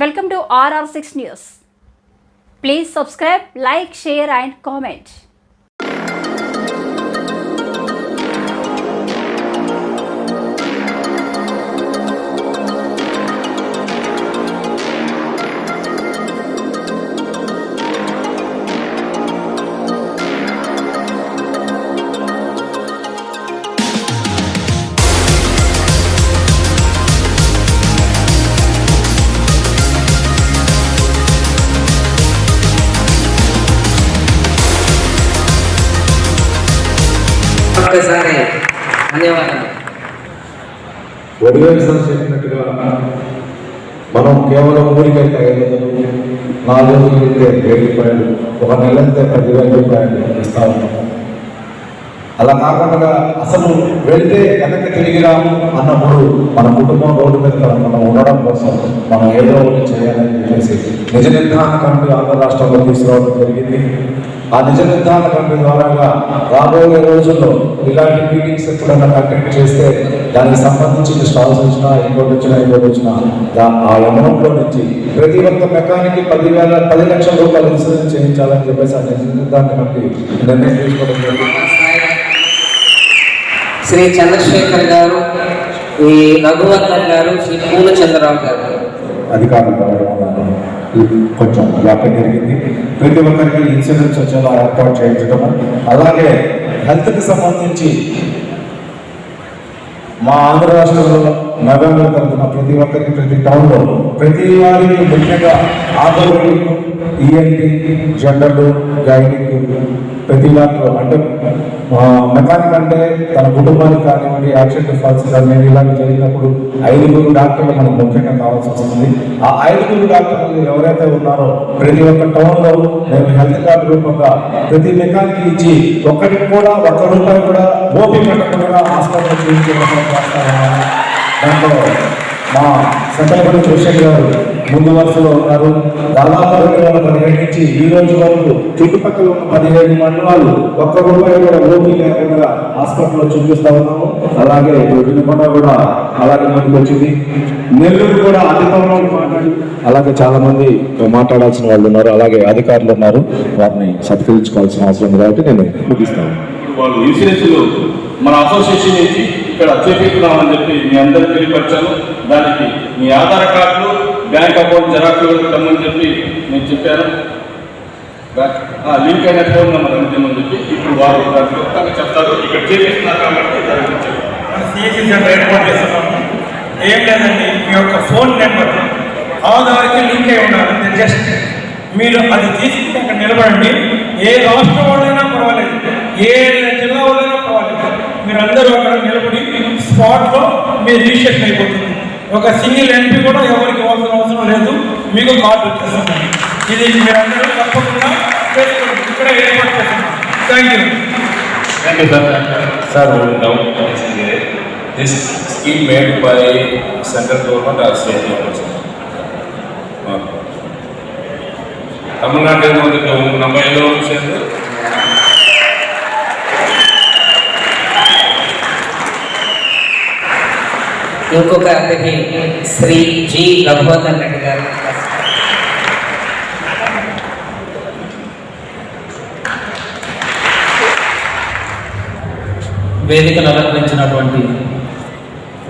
Welcome to RR6 News. Please subscribe, like, share, and comment. ఒక్కసారి. ధన్యవాదాలు. Vadivelu sir చెప్పినట్టుగా మనం కేవలం ఊరికైతే ఐదు వందలు నాలుగు రోజులు వెళ్తే వెయ్యి రూపాయలు ఒక నెల అయితే పదివేల రూపాయలు ఇస్తా ఉన్నాం. అలా కాకుండా అసలు వెళ్తే వెనక్కి రాము అన్నప్పుడు మన కుటుంబం రోడ్డు మీద మనం ఉండడం కోసం మనం ఏదో ఒకటి చేయాలని చెప్పేసి నిజ నిర్ధారణ కమిటీ ఆంధ్ర రాష్ట్రంలో తీసుకురావడం జరిగింది. ఆ నిజ నిర్ధారణ కమిటీ ద్వారాగా రాబోయే రోజుల్లో ఇలాంటి మీటింగ్స్ ఎప్పుడైనా కండక్ట్ చేస్తే దానికి సంబంధించిన స్టాల్స్ వచ్చినా ఇంకోటి వచ్చినా ఇంకోటి వచ్చినా ఆ అమౌంట్లో నుంచి ప్రతి ఒక్క మెకానిక్ పదివేల పది లక్షల రూపాయలు ఇన్సూరెన్స్ చేయించాలని చెప్పేసి ఆ నిజ నిర్ధారణ కమిటీ నిర్ణయం తీసుకోవడం జరిగింది. శ్రీ చంద్రశేఖర్ గారు ఈ రఘువర్ధన్ గారు శ్రీ పూర్ణచంద్రరావు గారు. అధికారులు కొంచెం వ్యాప్తి జరిగింది. ప్రతి ఒక్కరికి ఇన్సూరెన్స్ వచ్చేలా ఏర్పాటు చేయించడము అలాగే హెల్త్కి సంబంధించి మా ఆంధ్ర రాష్ట్రంలో నవంబర్ తరఫున ప్రతి ఒక్కరికి ప్రతి టౌన్లో ప్రతి వారికి ముఖ్యంగా ఆటోలు ఈఎన్టీ జనరల్ గైడింగ్ ప్రతి దాంట్లో అంటే మెకానిక్ అంటే తన కుటుంబానికి కానివ్వండి యాక్సిడెంట్ ఫాల్స్ కానివ్వండి ఇలాంటి జరిగినప్పుడు ఐదుగురు డాక్టర్లు మనకు ముఖ్యంగా కావాల్సి వస్తుంది. ఆ ఐదుగురు డాక్టర్లు ఎవరైతే ఉన్నారో ప్రతి ఒక్క టౌన్లో మేము హెల్త్ కార్డు రూపంగా ప్రతి మెకానిక్ ఇచ్చి ఒక్కరికి కూడా ఒక్క రూపాయి కూడా ఓపీ పెట్టకుండా హాస్పిటల్ చేయించడం దాంట్లో మా సకలపల్లి కృష్ణ గారు ముందు వరుసలో ఉన్నారు. దాదాపు రెండు వేల పదిహేడు నుంచి ఈ రోజు వరకు చుట్టుపక్కల ఉన్న పదిహేడు మండలాలు ఒక్క రూపాయి కూడా రోగి లేకుండా హాస్పిటల్లో చూపిస్తా ఉన్నాము. అలాగే ఇప్పుడు వినుకొండ కూడా అలాగే ముందుకు వచ్చింది. నెల్లూరు కూడా అధికంలో మాట్లాడి అలాగే చాలా మంది మాట్లాడాల్సిన వాళ్ళు ఉన్నారు. అలాగే అధికారులు ఉన్నారు. వారిని సత్కరించుకోవాల్సిన అవసరం ఉంది కాబట్టి నేను ముగిస్తాను. వాళ్ళు ఇన్సూరెన్స్ మన అసోసియేషన్ నుంచి ఇక్కడ చూపిస్తున్నామని చెప్పి మీ అందరికీ తెలియపరిచాను. దానికి మీ ఆధార్ కార్డులు బ్యాంక్ అకౌంట్ జెరాక్స్ తెమ్మని చెప్పి నేను చెప్పాను. లింక్ అయిన ఫోన్ నెంబర్ అందించమని చెప్పి ఇప్పుడు వారు దానికి క్లుప్తంగా చెప్తారు. ఇక్కడ చేపిస్తున్నారు కాబట్టి ఏం లేదండి మీ యొక్క ఫోన్ నెంబర్ ఆధార్కి లింక్ అయి ఉన్నారు జస్ట్ మీరు అది తీసుకుని అక్కడ నిలబడండి. ఏ రాష్ట్రం వాళ్ళైనా పర్వాలేదు ఏ జిల్లా వాళ్ళైనా పర్వాలేదు మీరు అందరూ అక్కడ నిలబడి స్పాట్లో మీరు రిజిస్ట్రేషన్ అయిపోతుంది ఒక సింగిల్ ఎంట్రీ కూడా ఎవరికి ఇవ్వాల్సిన అవసరం లేదు మీకు కార్డ్ వచ్చేస్తుంది ఇది మీరందరూ తప్పకుండా ఇక్కడ ఏర్పాటు చేస్తున్నాం thank you thank you sir sir doubt this scheme made by central government or state government. தமிழ்நாட்டில் வந்து நம்ம எதோ ஒரு ఇంకొక అతిథి శ్రీ జి రఘువర్ధన్ రెడ్డి గారు. వేదికను అలంకరించినటువంటి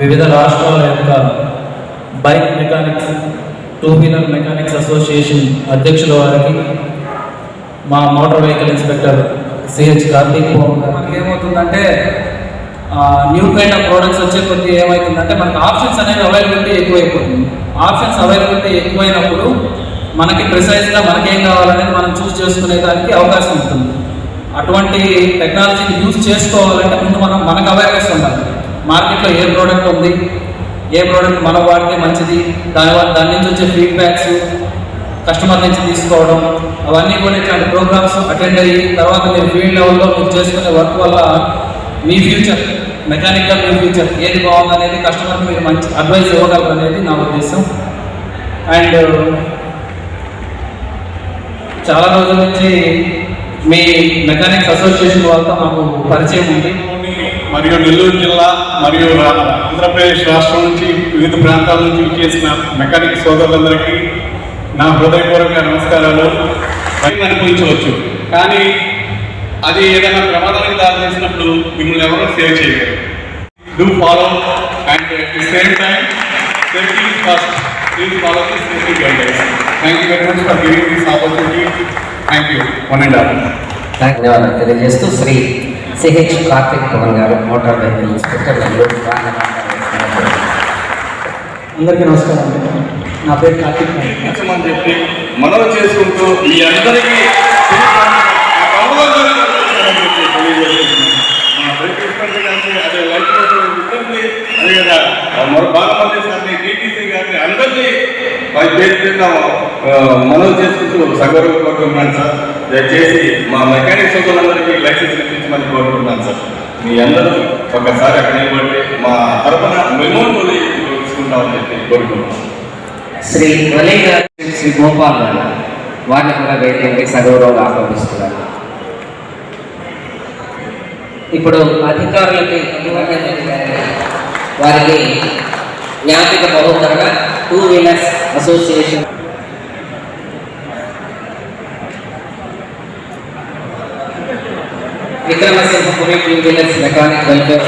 వివిధ రాష్ట్రాల యొక్క bike mechanics two wheeler mechanics association అధ్యక్షుల వారికి మా motor vehicle inspector CH Karthik Pawan గారు. మనకి ఏమవుతుందంటే న్యూ కైండ్ ఆఫ్ ప్రోడక్ట్స్ వచ్చే కొద్దీ ఏమవుతుందంటే మనకి ఆప్షన్స్ అనేది అవైలబిలిటీ ఎక్కువైపోతుంది. ఆప్షన్స్ అవైలబిలిటీ ఎక్కువైనప్పుడు మనకి ప్రిసైజ్గా మనకేం కావాలనేది మనం చూస్ చేసుకునే దానికి అవకాశం ఉంటుంది. అటువంటి టెక్నాలజీని యూజ్ చేసుకోవాలంటే ముందు మనం మనకు అవేర్నెస్ ఉండాలి. మార్కెట్లో ఏ ప్రోడక్ట్ ఉంది? ఏ ప్రోడక్ట్ మనం వాడితే మంచిది? దాని వల్ల దాని నుంచి వచ్చే ఫీడ్బ్యాక్స్ కస్టమర్ నుంచి తీసుకోవడం అవన్నీ కూడా ఇట్లాంటి ప్రోగ్రామ్స్ అటెండ్ అయ్యి తర్వాత మీరు ఫీల్డ్ లెవెల్లో మీరు చేసుకునే వర్క్ వల్ల మీ ఫ్యూచర్ మెకానికల్ ఫ్యూచర్ ఏది బాగుందనేది కస్టమర్కి మీరు మంచి అడ్వైస్ ఇవ్వగలరు అనేది నా ఉద్దేశం. అండ్ చాలా రోజుల నుంచి మీ మెకానిక్స్ అసోసియేషన్ వాళ్ళతో మాకు పరిచయం ఉంది. మరియు నెల్లూరు జిల్లా మరియు రా- ఆంధ్రప్రదేశ్ రాష్ట్రం నుంచి వివిధ ప్రాంతాల నుంచి చేసిన మెకానిక్ సోదరులందరికీ నా హృదయపూర్వక నమస్కారాలు. అనిపించవచ్చు కానీ అది ఏదైనా ప్రమాదానికి దారి చేసినప్పుడు మిమ్మల్ని ఎవరో సేవ్ చేయలేరు. Do follow and the same time safety first please follow the safety guidelines thank you very much for giving this opportunity thank you one and all ధన్యవాదాలు తెలియజేస్తూ శ్రీ సిహెచ్ కార్తిక్ పవన్ గారు మోటార్ వెహికల్ ఇన్స్పెక్టర్ అందరికీ నమస్కారం అండి. నా పేరు కార్తీక్ మనవి చేసుకుంటూ మీ అందరికీ చేసుకుంటూ కోరుకుంటున్నాను సార్. దయచేసి మా మెకానిక్ సోదరులందరికీ లైసెన్స్ ఇప్పించమని కోరుకుంటున్నాను సార్. మీ అందరూ ఒకసారి అక్కడ నిలబడి మా తరఫున మెమోరియల్ తీసుకుంటామని చెప్పి కోరుకుంటున్నాను. శ్రీ వలీ శ్రీ గోపాల్ గారు వారిని కూడా వేదికకి సగౌరవంగా ఆహ్వానిస్తున్నారు. ఇప్పుడు అధికారులకి వారికి జ్ఞాపిక బహుతరగా two wheelers association Vikramasimhapuri two wheelers mechanic welfare